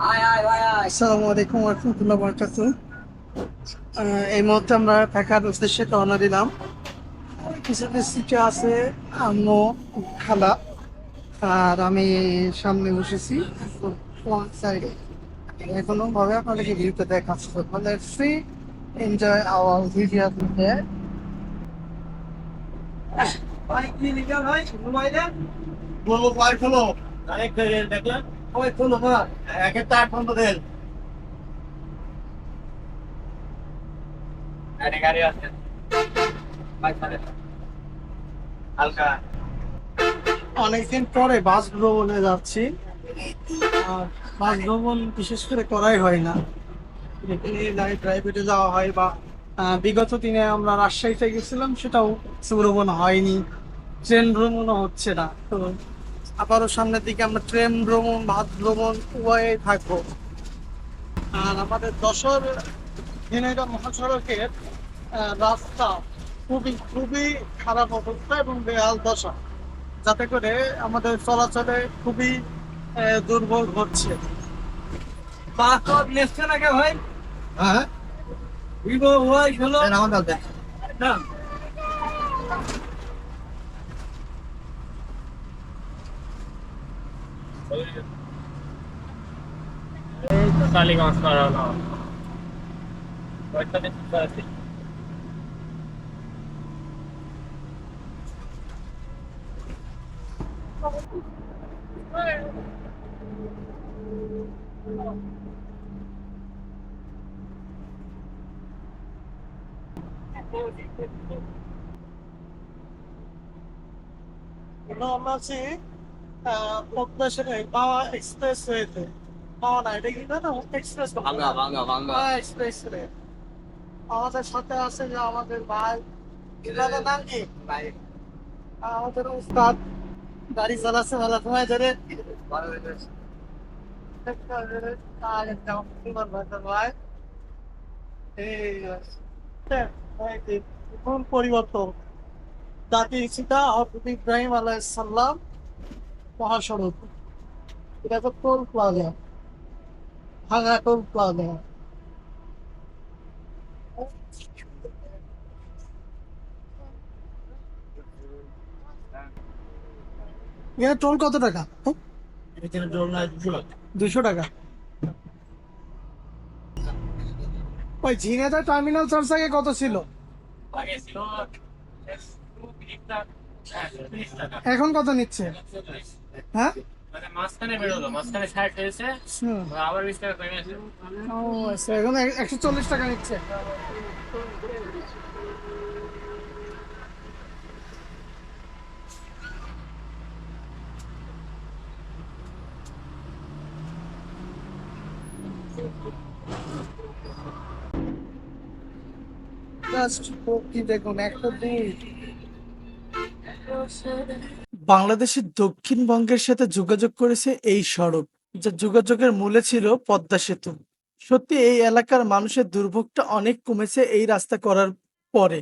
আসসালামু আলাইকুম রহমতুল্লাহ বরকাত এই মুহূর্তে আমরা ঢাকার উদ্দেশ্যে রওনা দিলাম। পিছনে সিটে আছে আম্মু খালা আর আমি সামনে বসেছি। সাইডে এখনও ভাবে আপনাদেরকে ভিউতে দেখাচ্ছি। মানে ফ্রি এনজয় আওয়ার ভিডিও বলব হালকা। অনেকদিন পরে বাস ভ্রমণে যাচ্ছি। আর বাস ভ্রমণ বিশেষ করে করাই হয় না। প্রাইভেটে যাওয়া হয় বা বিগত দিনে আমরা রাজশাহীতে গেছিলাম সেটাও ভ্রমণ হয়নি। ট্রেন ভ্রমণও হচ্ছে না। তো আবারও সামনের দিকে আমরা ট্রেন ভ্রমণ ভাত ভ্রমণ উভয়ে থাকব। আর আমাদের দশর ঝিনাইদহ মহাসড়কের রাস্তা খুবই খুবই খারাপ অবস্থা এবং বেহাল দশা। যাতে করে আমাদের চলাচলে খুবই দুর্ভোগ হচ্ছে নেসছে ভাই? হ্যাঁ। ভিভো ওয়াই না। এই তো টালিগঞ্জ করা হলো কয়টা দিন পদ্মা পাওয়া এক্সপ্রেস ওয়েতে পাওয়া না এটা কি না এক্সপ্রেস ভাঙ্গা ভাঙ্গা ভাঙ্গা এক্সপ্রেস ওয়ে আমাদের সাথে আছে যে আমাদের ভাই। দাদার নাম কি? ভাই। আমাদের উস্তাদ। গাড়ি চালাচ্ছে ভালো সময় ধরে। আর একটা সুন্দর ভাষার ভাই। এই আছে। কোন পরিবর্তন? জাতি সীতা হজরত ইব্রাহিম আলাইসাল্লাম মহাসড়ক। এটা তো টোল প্লাজা ভাঙা টোল প্লাজা এখানে টোল কত টাকা? নাই দুশো দুশো টাকা। ওই ঝিনেদা টার্মিনাল চার্জ আগে কত ছিল? আগে ছিল এখন কত নিচ্ছে? হ্যাঁ? আচ্ছা এখন একশো চল্লিশ টাকা নিচ্ছে। দেখুন একটা দুই। বাংলাদেশের দক্ষিণবঙ্গের সাথে যোগাযোগ করেছে এই সড়ক, যা যোগাযোগের মূলে ছিল পদ্মা সেতু। সত্যি, এই এলাকার মানুষের দুর্ভোগটা অনেক কমেছে এই রাস্তা করার পরে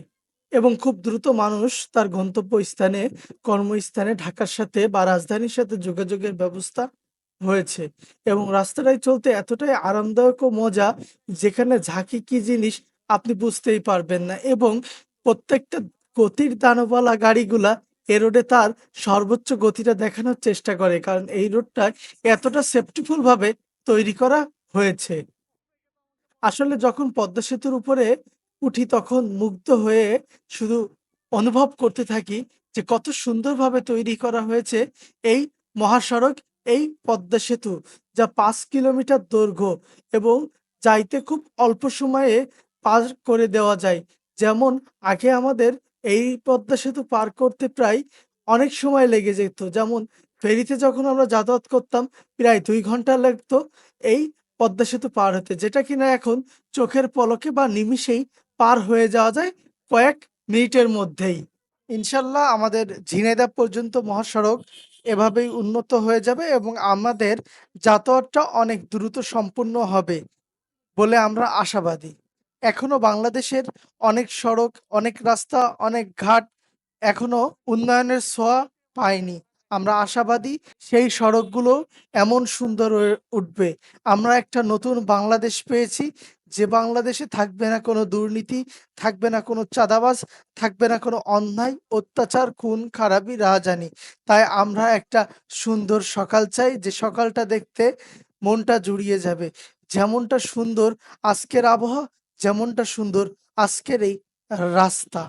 এবং খুব দ্রুত মানুষ তার গন্তব্য স্থানে কর্মস্থানে ঢাকার সাথে বা রাজধানীর সাথে যোগাযোগের ব্যবস্থা হয়েছে এবং রাস্তাটাই চলতে এতটাই আরামদায়ক ও মজা যেখানে ঝাঁকি কি জিনিস আপনি বুঝতেই পারবেন না এবং প্রত্যেকটা গতির দানবালা গাড়িগুলা এ রোডে তার সর্বোচ্চ গতিটা দেখানোর চেষ্টা করে, কারণ এই রোডটা এতটা সেফটিফুল ভাবে তৈরি করা হয়েছে। আসলে যখন পদ্মা সেতুর উপরে উঠি তখন মুগ্ধ হয়ে শুধু অনুভব করতে থাকি যে কত সুন্দরভাবে তৈরি করা হয়েছে এই মহাসড়ক, এই পদ্মা সেতু, যা পাঁচ কিলোমিটার দৈর্ঘ্য এবং যাইতে খুব অল্প সময়ে পার করে দেওয়া যায়। যেমন আগে আমাদের এই পদ্মা সেতু পার করতে প্রায় অনেক সময় লেগে যেত। যেমন ফেরিতে যখন আমরা যাতায়াত করতাম, প্রায় দুই ঘণ্টা লাগতো এই পদ্মা সেতু পার হতে, যেটা কিনা এখন চোখের পলকে বা নিমিষেই পার হয়ে যাওয়া যায় কয়েক মিনিটের মধ্যেই। ইনশাল্লাহ আমাদের ঝিনাইদা পর্যন্ত মহাসড়ক এভাবেই উন্নত হয়ে যাবে এবং আমাদের যাতায়াতটা অনেক দ্রুত সম্পূর্ণ হবে বলে আমরা আশাবাদী। এখনও বাংলাদেশের অনেক সড়ক, অনেক রাস্তা, অনেক ঘাট এখনও উন্নয়নের ছোঁয়া পায়নি। আমরা আশাবাদী সেই সড়কগুলো এমন সুন্দর হয়ে উঠবে। আমরা একটা নতুন বাংলাদেশ পেয়েছি। যে বাংলাদেশে থাকবে না কোনো দুর্নীতি, থাকবে না কোনো চাঁদাবাজ, থাকবে না কোনো অন্যায়, অত্যাচার, খুন, খারাপি, রাহাজানি। তাই আমরা একটা সুন্দর সকাল চাই। যে সকালটা দেখতে মনটা জুড়িয়ে যাবে। যেমনটা সুন্দর আজকের আবহাওয়া যেমনটা সুন্দর আজকের এই রাস্তা।